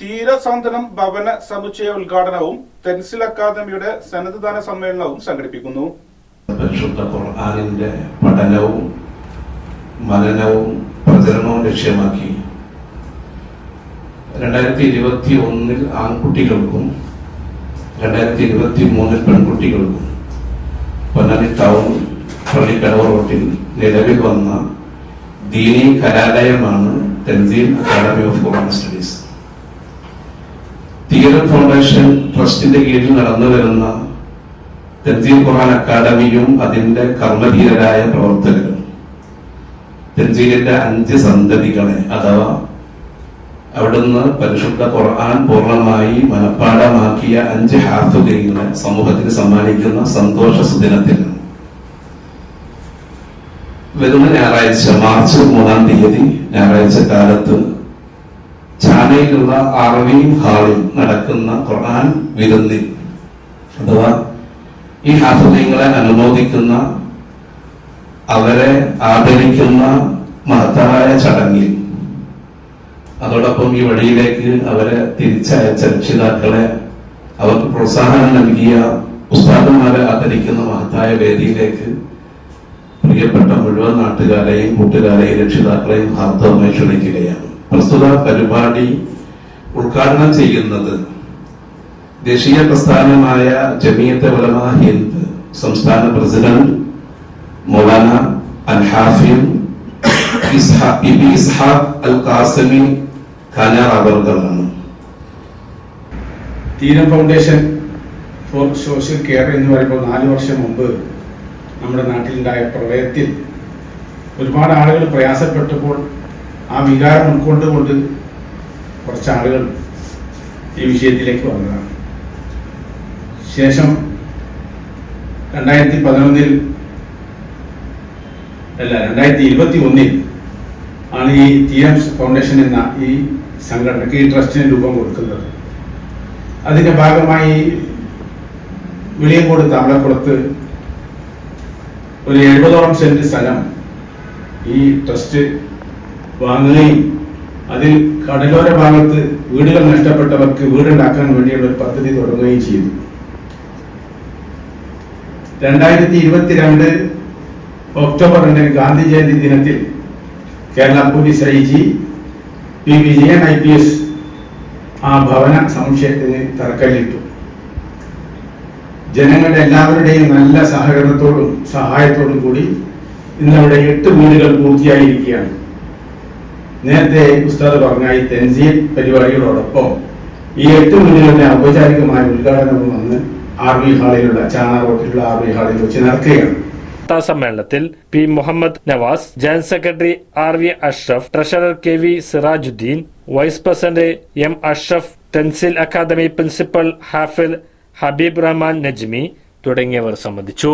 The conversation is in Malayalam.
തീരസാന്ത്വനം ഭവന സമുച്ചയ ഉദ്ഘാടനവും തെൻസിൽ അക്കാദമിയുടെ സന്നദ്ധദാന സമ്മേളനവും സംഘടിപ്പിക്കുന്നു. പരിശുദ്ധ ഖുർആാനിന്റെ പഠനവും മനനവും പ്രചരണവും ലക്ഷ്യമാക്കി രണ്ടായിരത്തി ഇരുപത്തി ഒന്നിൽ ആൺകുട്ടികൾക്കും രണ്ടായിരത്തി ഇരുപത്തി മൂന്നിൽ പെൺകുട്ടികൾക്കും പൊന്നാനി ടൗൺ പള്ളിക്കടവ് റോട്ടിൽ നിലവിൽ വന്ന ദീനി കലാലയമാണ് Tanzeel academy of Quran studies. Theeran foundation ട്രസ്റ്റിന്റെ കീഴിൽ നടന്നു വരുന്ന തൻസീർ ഖുർആൻ അക്കാദമിയും അതിന്റെ കർമ്മധീരരായ പ്രവർത്തകരും തെജീലിന്റെ അഞ്ച് സന്തതികളെ അഥവാ അവിടുന്ന് പരിശുദ്ധ ഖുർആൻ പൂർണമായി മനഃപ്പാടമാക്കിയ അഞ്ച് ഹാഫുകളെ സമൂഹത്തിന് സമ്മാനിക്കുന്ന സന്തോഷ സുദിനത്തിൽ വരുന്ന ഞായറാഴ്ച മാർച്ച് മൂന്നാം തീയതി ഞായറാഴ്ച കാലത്ത് ചാനയിലുള്ള അറബി ഹാളിൽ നടക്കുന്ന ഖുർആൻ വിരുന്നിൽ അഥവാ ഈ ഹാഫുദ്ദീങ്ങളെ അനുമോദിക്കുന്ന അവരെ ആദരിക്കുന്ന മഹത്തായ ചടങ്ങിൽ. അതോടൊപ്പം ഈ വഴിയിലേക്ക് അവരെ തിരിച്ചയച്ച രക്ഷിതാക്കളെ അവർക്ക് പ്രോത്സാഹനം നൽകിയ ഉസ്താദന്മാരെ ആദരിക്കുന്ന മഹത്തായ വേദിയിലേക്ക് പ്രിയപ്പെട്ട മുഴുവൻ നാട്ടുകാരെയും കൂട്ടുകാരെയും രക്ഷിതാക്കളെയും ഹാർദവമായി ക്ഷണിക്കുകയാണ്. പ്രസ്തുത പരിപാടി ഉദ്ഘാടനം ചെയ്യുന്നത് ദേശീയ പ്രസ്ഥാനമായ ജമീയത്തെ ഉലമ ഹിന്ദ് സംസ്ഥാന പ്രസിഡന്റ് മൗലാന അൽ ഇസ്ഹാഖ് അൽ കാസമി ഖാനാർ തീരം ഫൗണ്ടേഷൻ ഫോർ സോഷ്യൽ കെയർ എന്ന് പറയുമ്പോൾ നാല് വർഷം മുമ്പ് നമ്മുടെ നാട്ടിലുണ്ടായ പ്രളയത്തിൽ ഒരുപാട് ആളുകൾ പ്രയാസപ്പെട്ടപ്പോൾ ആ വികാരം ഉൾക്കൊണ്ടുകൊണ്ട് കുറച്ച് ആളുകൾ ഈ വിഷയത്തിലേക്ക് വന്നതാണ്. ശേഷം രണ്ടായിരത്തി പതിനൊന്നിൽ അല്ല രണ്ടായിരത്തി ഇരുപത്തി ഒന്നിൽ ആണ് ഈ ടി എംസ് ഫൗണ്ടേഷൻ എന്ന ഈ സംഘടനയ്ക്ക് ഈ ട്രസ്റ്റിന് രൂപം കൊടുക്കുന്നത്. അതിന്റെ ഭാഗമായി വെളിയങ്കോട് താമരക്കുളത്ത് ഒരു എഴുപതോളം സെന്റ് സ്ഥലം ഈ ട്രസ്റ്റ് വാങ്ങുകയും അതിൽ കടലോര ഭാഗത്ത് വീടുകൾ നഷ്ടപ്പെട്ടവർക്ക് വീടുണ്ടാക്കാൻ വേണ്ടിയുള്ള ഒരു പദ്ധതി തുടങ്ങുകയും ചെയ്തു. രണ്ടായിരത്തി ഇരുപത്തിരണ്ട് ഒക്ടോബർ രണ്ടിന് ഗാന്ധി ജയന്തി ദിനത്തിൽ Kerala police I G P Vijayan I P S ആ ഭവന സമുച്ചയത്തിന് തറക്കല്ലിട്ടു. ജനങ്ങളുടെ എല്ലാവരുടെയും നല്ല സഹകരണത്തോടും സഹായത്തോടും കൂടി ഇന്നവിടെ എട്ട് വീടുകൾ പൂർത്തിയായിരിക്കുകയാണ്. നേരത്തെ ഉസ്താദ് പറഞ്ഞ ഈ തെൻസീൽ പരിപാടികളോടൊപ്പം ഈ എട്ട് വീടുകളുടെ ഔപചാരികമായ ഉദ്ഘാടനവും വന്ന് ആർ വി ഹാളിലുള്ള ചാണ റോട്ടിലുള്ള ആർ വി ഹാളിൽ വെച്ച് നടക്കുകയാണ്. സമ്മേളനത്തിൽ P Muhammad Navas general secretary R V Ashraf treasurer K V Sirajuddin vice president M Ashraf Tanzeel academy principal Hafid Habeeb Rahman Najmi തുടങ്ങിയവർ സംബന്ധിച്ചു.